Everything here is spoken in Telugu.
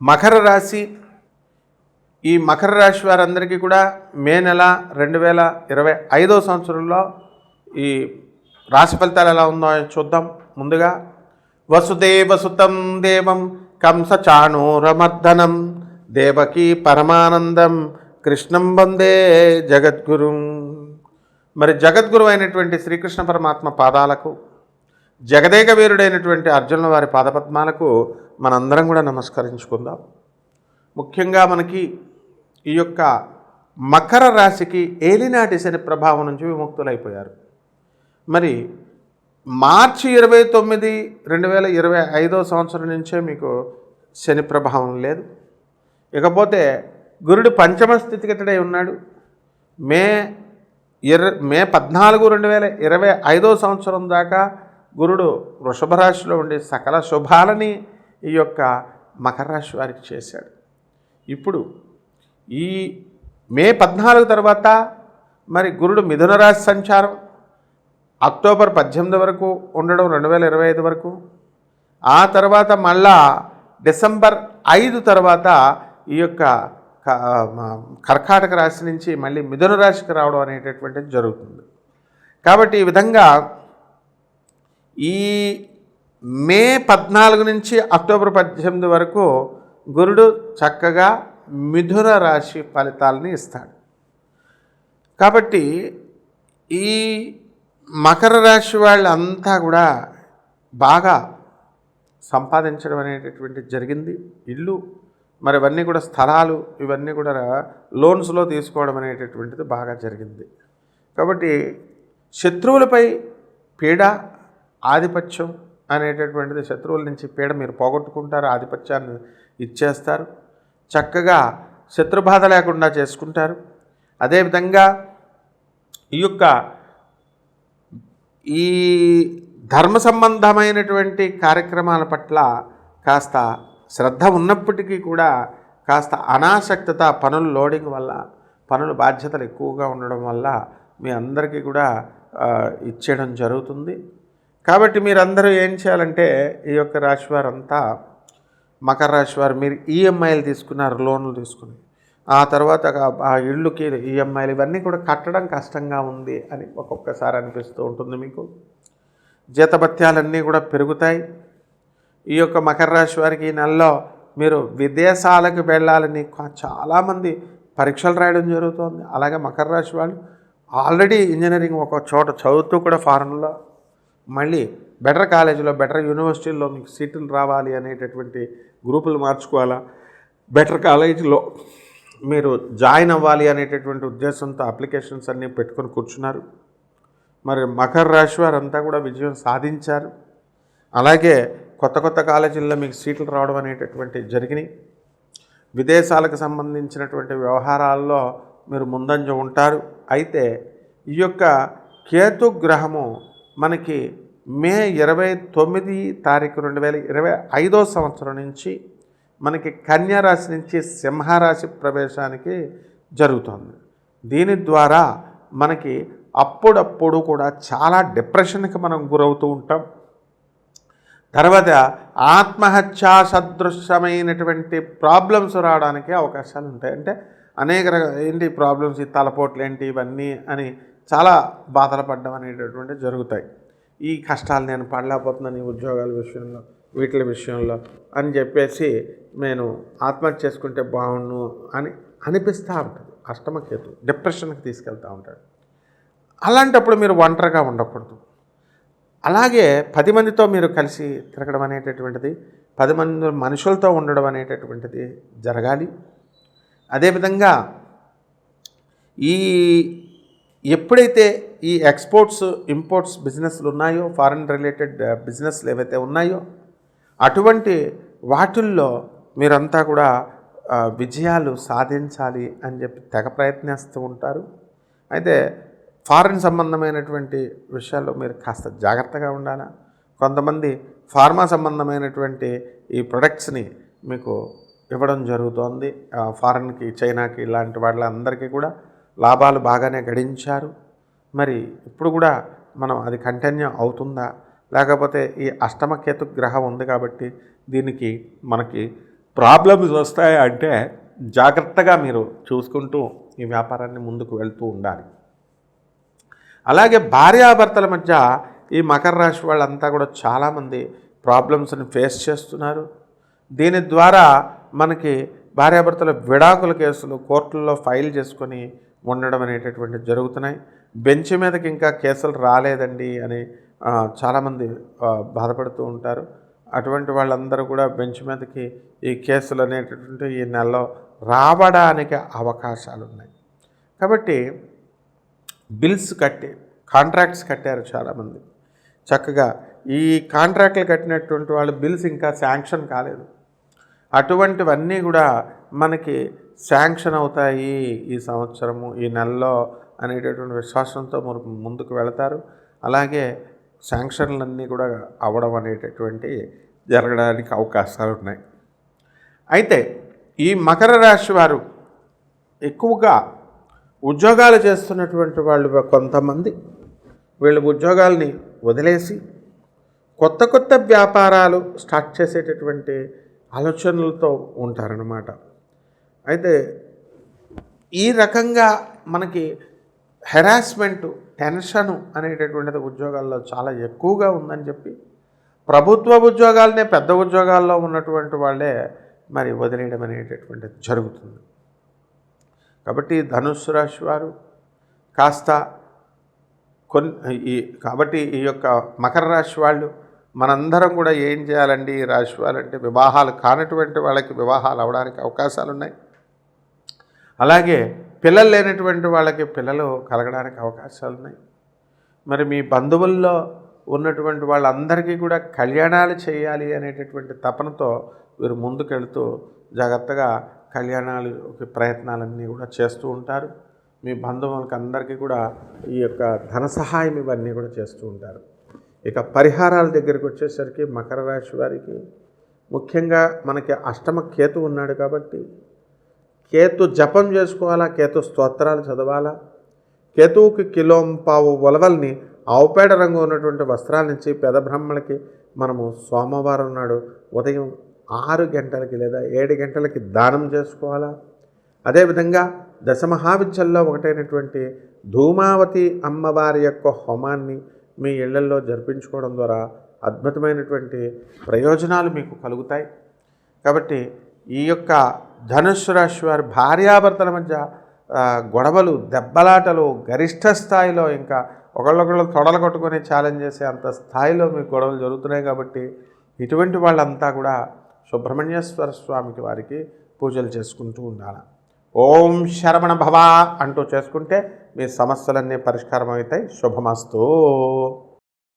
మకర రాశి. ఈ మకర రాశి వారందరికీ కూడా మే నెల రెండు వేల ఇరవై ఐదో సంవత్సరంలో ఈ రాశి ఫలితాలు ఎలా ఉందో చూద్దాం. ముందుగా వసుదేవసుతం దేవం కంసచాణూరమర్దనం దేవకీ పరమానందం కృష్ణం వందే జగద్గురు. మరి జగద్గురు అయినటువంటి శ్రీకృష్ణ పరమాత్మ పాదాలకు జగదేక వీరుడైనటువంటి అర్జునుల వారి పాదపద్మాలకు మనందరం కూడా నమస్కరించుకుందాం. ముఖ్యంగా మనకి ఈ యొక్క మకర రాశికి ఏలినాటి శని ప్రభావం నుంచి విముక్తులైపోయారు. మరి మార్చి ఇరవై తొమ్మిది రెండు వేల ఇరవై ఐదో సంవత్సరం నుంచే మీకు శని ప్రభావం లేదు. ఇకపోతే గురుడు పంచమ స్థితిగతుడై ఉన్నాడు. మే ఇర మే పద్నాలుగు రెండు వేల ఇరవై ఐదో సంవత్సరం దాకా గురుడు వృషభ రాశిలో ఉండే సకల శుభాలని ఈ యొక్క మకర రాశి వారికి చేశాడు. ఇప్పుడు ఈ మే పద్నాలుగు తర్వాత మరి గురుడు మిథున రాశి సంచారం అక్టోబర్ పద్దెనిమిది వరకు ఉండడం రెండు వేల ఇరవై ఐదు వరకు ఆ తర్వాత మళ్ళా డిసెంబర్ ఐదు తర్వాత ఈ యొక్క కర్కాటక రాశి నుంచి మళ్ళీ మిథున రాశికి రావడం అనేటటువంటిది జరుగుతుంది. కాబట్టి ఈ విధంగా ఈ మే పద్నాలుగు నుంచి అక్టోబర్ పద్దెనిమిది వరకు గురుడు చక్కగా మిథున రాశి ఫలితాలని ఇస్తాడు. కాబట్టి ఈ మకర రాశి వాళ్ళంతా కూడా బాగా సంపాదించడం అనేటటువంటిది జరిగింది. ఇల్లు మరి ఇవన్నీ కూడా స్థలాలు ఇవన్నీ కూడా లోన్స్లో తీసుకోవడం అనేటటువంటిది బాగా జరిగింది. కాబట్టి శత్రువులపై పీడ ఆధిపత్యం అనేటటువంటిది శత్రువుల నుంచి పీడ మీరు పోగొట్టుకుంటారు ఆధిపత్యాన్ని ఇచ్చేస్తారు. చక్కగా శత్రుబాధ లేకుండా చేసుకుంటారు. అదేవిధంగా ఈ యొక్క ఈ ధర్మ సంబంధమైనటువంటి కార్యక్రమాల పట్ల కాస్త శ్రద్ధ ఉన్నప్పటికీ కూడా కాస్త అనాసక్తత పనులు లోడింగ్ వల్ల పనుల బాధ్యతలు ఎక్కువగా ఉండడం వల్ల మీ అందరికీ కూడా ఇచ్చేయడం జరుగుతుంది. కాబట్టి మీరందరూ ఏం చేయాలంటే ఈ యొక్క రాశి వారంతా మకర రాశి వారు మీరు ఈఎంఐలు తీసుకున్నారు లోన్లు తీసుకుని. ఆ తర్వాత ఆ- ఇళ్ళుకి ఈఎంఐలు ఇవన్నీ కూడా కట్టడం కష్టంగా ఉంది అని ఒక్కొక్కసారి అనిపిస్తూ ఉంటుంది మీకు. జీతభత్యాలన్నీ కూడా పెరుగుతాయి. ఈ యొక్క మకర రాశి వారికి ఈ నెలలో మీరు విదేశాలకు వెళ్ళాలని చాలామంది పరీక్షలు రాయడం జరుగుతుంది. అలాగే మకర రాశి వాళ్ళు ఆల్రెడీ ఇంజనీరింగ్ ఒక చోట చదువుతూ కూడా ఫారెన్లో మళ్ళీ బెటర్ కాలేజీలో బెటర్ యూనివర్సిటీల్లో మీకు సీట్లు రావాలి అనేటటువంటి గ్రూపులు మార్చుకోవాలా? బెటర్ కాలేజీలో మీరు జాయిన్ అవ్వాలి అనేటటువంటి ఉద్దేశంతో అప్లికేషన్స్ అన్నీ పెట్టుకొని కూర్చున్నారు. మరి మకర రాశి వారంతా కూడా విజయం సాధించారు. అలాగే కొత్త కొత్త కాలేజీల్లో మీకు సీట్లు రావడం అనేటటువంటి జరిగినాయి. విదేశాలకు సంబంధించినటువంటి వ్యవహారాల్లో మీరు ముందంజ ఉంటారు. అయితే ఈ యొక్క కేతు గ్రహము మనకి మే ఇరవై తొమ్మిది తారీఖు రెండు వేల ఇరవై ఐదో సంవత్సరం నుంచి మనకి కన్యారాశి నుంచి సింహరాశి ప్రవేశానికి జరుగుతుంది. దీని ద్వారా మనకి అప్పుడప్పుడు కూడా చాలా డిప్రెషన్కి మనం గురవుతూ ఉంటాం. తర్వాత ఆత్మహత్యా సదృశ్యమైనటువంటి ప్రాబ్లమ్స్ రావడానికి అవకాశాలు ఉంటాయి. అంటే అనేక రకాల ఏంటి ప్రాబ్లమ్స్ ఈ తలపోట్లు ఏంటి ఇవన్నీ అని చాలా బాధలు పడ్డం అనేటటువంటి జరుగుతాయి. ఈ కష్టాలు నేను పడలేకపోతున్నాను ఈ ఉద్యోగాల విషయంలో వీటి విషయంలో అని చెప్పేసి నేను ఆత్మహత్య చేసుకుంటే బాగుండు అని అనిపిస్తూ ఉంటుంది. అష్టమకేతు డిప్రెషన్కి తీసుకెళ్తూ ఉంటాడు. అలాంటప్పుడు మీరు ఒంటరిగా ఉండకూడదు. అలాగే పది మందితో మీరు కలిసి తిరగడం అనేటటువంటిది పది మంది మనుషులతో ఉండడం అనేటటువంటిది జరగాలి. అదేవిధంగా ఈ ఎప్పుడైతే ఈ ఎక్స్పోర్ట్స్ ఇంపోర్ట్స్ బిజినెస్లు ఉన్నాయో ఫారెన్ రిలేటెడ్ బిజినెస్లు ఏవైతే ఉన్నాయో అటువంటి వాటిల్లో మీరంతా కూడా విజయాలు సాధించాలి అని చెప్పి తెగ ప్రయత్నిస్తూ ఉంటారు. అయితే ఫారెన్ సంబంధమైనటువంటి విషయాల్లో మీరు కాస్త జాగ్రత్తగా ఉండాలా? కొంతమంది ఫార్మా సంబంధమైనటువంటి ఈ ప్రొడక్ట్స్ని మీకు ఇవ్వడం జరుగుతోంది. ఫారెన్కి చైనాకి ఇలాంటి వాళ్ళందరికీ కూడా లాభాలు బాగానే గడించారు. మరి ఇప్పుడు కూడా మనం అది కంటిన్యూ అవుతుందా? లేకపోతే ఈ అష్టమకేతు గ్రహం ఉంది కాబట్టి దీనికి మనకి ప్రాబ్లమ్స్ వస్తాయి అంటే జాగ్రత్తగా మీరు చూసుకుంటూ ఈ వ్యాపారాన్ని ముందుకు వెళ్తూ ఉండాలి. అలాగే భార్యాభర్తల మధ్య ఈ మకర రాశి వాళ్ళంతా కూడా చాలామంది ప్రాబ్లమ్స్ని ఫేస్ చేస్తున్నారు. దీని ద్వారా మనకి భార్యాభర్తల విడాకుల కేసులు కోర్టుల్లో ఫైల్ చేసుకొని ఉండడం అనేటటువంటి జరుగుతున్నాయి. బెంచ్ మీదకి ఇంకా కేసులు రాలేదండి అని చాలామంది బాధపడుతూ ఉంటారు. అటువంటి వాళ్ళందరూ కూడా బెంచ్ మీదకి ఈ కేసులు అనేటటువంటి ఈ నెలలో రావడానికి అవకాశాలు ఉన్నాయి కాబట్టి బిల్స్ కట్టి కాంట్రాక్ట్స్ కట్టారు చాలామంది. చక్కగా ఈ కాంట్రాక్ట్లు కట్టినటువంటి వాళ్ళు బిల్స్ ఇంకా శాంక్షన్ కాలేదు. అటువంటివన్నీ కూడా మనకి శాంక్షన్ అవుతాయి ఈ సంవత్సరము ఈ నెలలో అనేటటువంటి విశ్వాసంతో ముందుకు వెళతారు. అలాగే శాంక్షన్లన్నీ కూడా అవ్వడం అనేటటువంటి జరగడానికి అవకాశాలు ఉన్నాయి. అయితే ఈ మకర రాశి వారు ఎక్కువగా ఉద్యోగాలు చేస్తున్నటువంటి వాళ్ళు కొంతమంది వీళ్ళు ఉద్యోగాల్ని వదిలేసి కొత్త కొత్త వ్యాపారాలు స్టార్ట్ చేసేటటువంటి ఆలోచనలతో ఉంటారనమాట అయితే ఈ రకంగా మనకి హెరాస్మెంట్ టెన్షను అనేటటువంటిది ఉద్యోగాల్లో చాలా ఎక్కువగా ఉందని చెప్పి ప్రభుత్వ ఉద్యోగాలనే పెద్ద ఉద్యోగాల్లో ఉన్నటువంటి వాళ్ళే మరి వదిలేయడం అనేటటువంటిది జరుగుతుంది. కాబట్టి ధనుస్సు రాశి వారు కాస్త కొన్ని ఈ కాబట్టి ఈ యొక్క మకర రాశి వాళ్ళు మనందరం కూడా ఏం చేయాలండి? ఈ రాశి వాళ్ళంటే వివాహాలు కానటువంటి వాళ్ళకి వివాహాలు అవడానికి అవకాశాలు ఉన్నాయి అలాగే పిల్లలు లేనటువంటి వాళ్ళకి పిల్లలు కలగడానికి అవకాశాలు ఉన్నాయి. మరి మీ బంధువుల్లో ఉన్నటువంటి వాళ్ళందరికీ కూడా కళ్యాణాలు చేయాలి అనేటటువంటి తపనతో వీరు ముందుకెళ్తూ జాగ్రత్తగా కళ్యాణాలు ప్రయత్నాలన్నీ కూడా చేస్తూ ఉంటారు. మీ బంధువులకి అందరికీ కూడా ఈ యొక్క ధన సహాయం ఇవన్నీ కూడా చేస్తూ ఉంటారు. ఇక పరిహారాల దగ్గరికి వచ్చేసరికి మకర రాశి వారికి ముఖ్యంగా మనకి అష్టమ కేతు ఉన్నాడు కాబట్టి కేతు జపం చేసుకోవాలా? కేతు స్తోత్రాలు చదవాలా? కేతువుకి కిలోం పావు ఉలవల్ని ఆవుపేడ రంగు ఉన్నటువంటి వస్త్రాల నుంచి పెద బ్రహ్మలకి మనము సోమవారం నాడు ఉదయం ఆరు గంటలకి లేదా ఏడు గంటలకి దానం చేసుకోవాలా? అదేవిధంగా దశమహావిద్యల్లో ఒకటైనటువంటి ధూమావతి అమ్మవారి యొక్క హోమాన్ని మీ ఇళ్ళల్లో జరిపించుకోవడం ద్వారా అద్భుతమైనటువంటి ప్రయోజనాలు మీకు కలుగుతాయి. కాబట్టి ఈ యొక్క ధనుస్సు రాశి వారి భార్యాభర్తల మధ్య గొడవలు దెబ్బలాటలు గరిష్ట స్థాయిలో ఇంకా ఒకళ్ళొకళ్ళు తొడలు కొట్టుకొని ఛాలెంజ్ చేసే అంత స్థాయిలో మీకు గొడవలు జరుగుతున్నాయి కాబట్టి ఇటువంటి వాళ్ళంతా కూడా సుబ్రహ్మణ్యేశ్వర స్వామికి వారికి పూజలు చేసుకుంటూ ఉండాలి. ఓం శరవణ భవ అంటూ చేసుకుంటే మీ సమస్యలన్నీ పరిష్కారం అవుతాయి శుభమస్తూ.